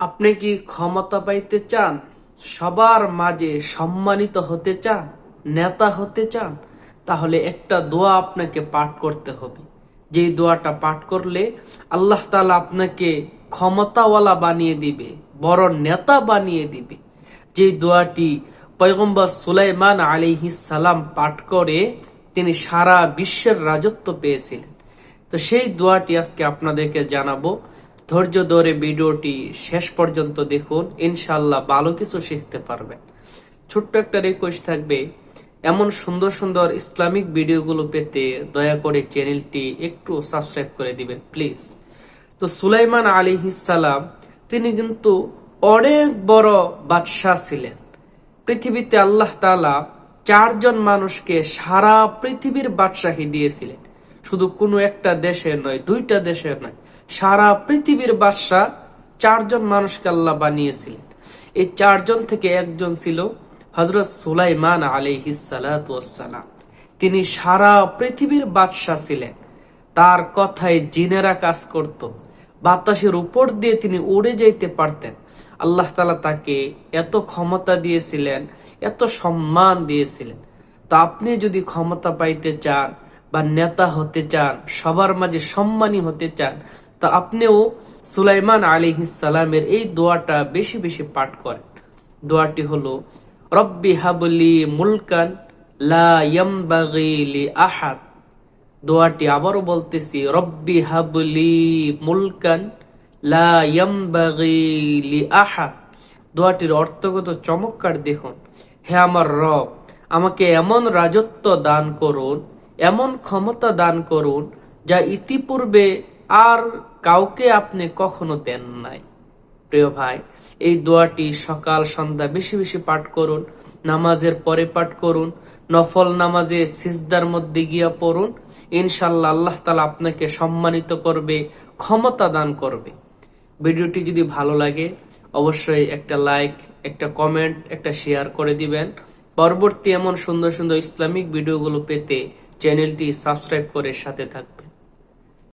আপনি কি ক্ষমতা পাইতে চান? সবার মাঝে সম্মানিত হতে চান? নেতা হতে চান? তাহলে একটা দোয়া আপনাকে পাঠ করতে হবে। যেই দোয়াটা পাঠ করলে আল্লাহ তালা আপনাকে ক্ষমতাওয়ালা বানিয়ে দিবে, বড় নেতা বানিয়ে দিবে। যেই দোয়াটি পয়গম্বর সুলাইমান সালাম পাঠ করে তিনি সারা বিশ্বের রাজত্ব পেয়েছিলেন। তো সেই দোয়াটি আজকে আপনাদেরকে জানাব। ধৈর্য ধরে ভিডিওটি শেষ পর্যন্ত দেখুন ইনশাল্লাহ ভালো কিছু শিখতে পারবেন। ছোট্ট একটা রিকোয়েস্ট থাকবে, এমন সুন্দর সুন্দর ইসলামিক ভিডিওগুলো পেতে দয়া করে চ্যানেলটি একটু সাবস্ক্রাইব করে দিবেন প্লিজ তো সুলাইমান আলী সালাম, তিনি কিন্তু অনেক বড় বাদশাহ ছিলেন। পৃথিবীতে আল্লাহ তাআলা চারজন মানুষকে সারা পৃথিবীর বাদশাহী দিয়েছিলেন। শুধু কোনো একটা দেশে নয়, দুইটা দেশে নয় সারা পৃথিবীর বাদশাহ চারজন মানুষকে আল্লাহ বানিয়েছিলেন। এই চারজন থেকে একজন ছিল হজরত সুলাইমান আলিহিসালাম তিনি সারা পৃথিবীর বাদশাহ ছিলেন। তার কথায় জিনেরা কাজ করত। বাতাসের উপর দিয়ে তিনি উড়ে যেতে পারতেন। আল্লাহ তালা তাকে এত ক্ষমতা দিয়েছিলেন, এত সম্মান দিয়েছিলেন। তো আপনি যদি ক্ষমতা পাইতে চান বা নেতা হতে চান, সবার মাঝে সম্মানী হতে চান তা আপনিও সুলাইমান সালামের এই দোয়াটা বেশি বেশি পাঠ করেন। দোয়াটি হলো, রব্বি হাবলি মুলকান লা আহাদ। দোয়াটি আবারও বলতেছি, রব্বি হাবলি মুলকান লি আহাদ। দোয়াটির অর্থগত চমৎকার দেখুন। হে আমার রব, আমাকে এমন রাজত্ব দান করুন, এমন ক্ষমতা দান করুন যা ইতিপূর্বে আর কাউকে আপনি কখনো দেন নাই। প্রিয় ভাই, এই দোয়াটি সকাল, সন্ধ্যা বেশি বেশি পাঠ করুন, নামাজের পরে পাঠ করুন, নফল নামাজে সিজদার মধ্যে গিয়া পড়ুন, ইনশাল্লাহ আল্লাহ তালা আপনাকে সম্মানিত করবে, ক্ষমতা দান করবে। ভিডিওটি যদি ভালো লাগে, অবশ্যই একটা লাইক, একটা কমেন্ট, একটা শেয়ার করে দিবেন। পরবর্তী এমন সুন্দর সুন্দর ইসলামিক ভিডিওগুলো পেতে চ্যানেলটি সাবস্ক্রাইব করে সাথে থাকবেন।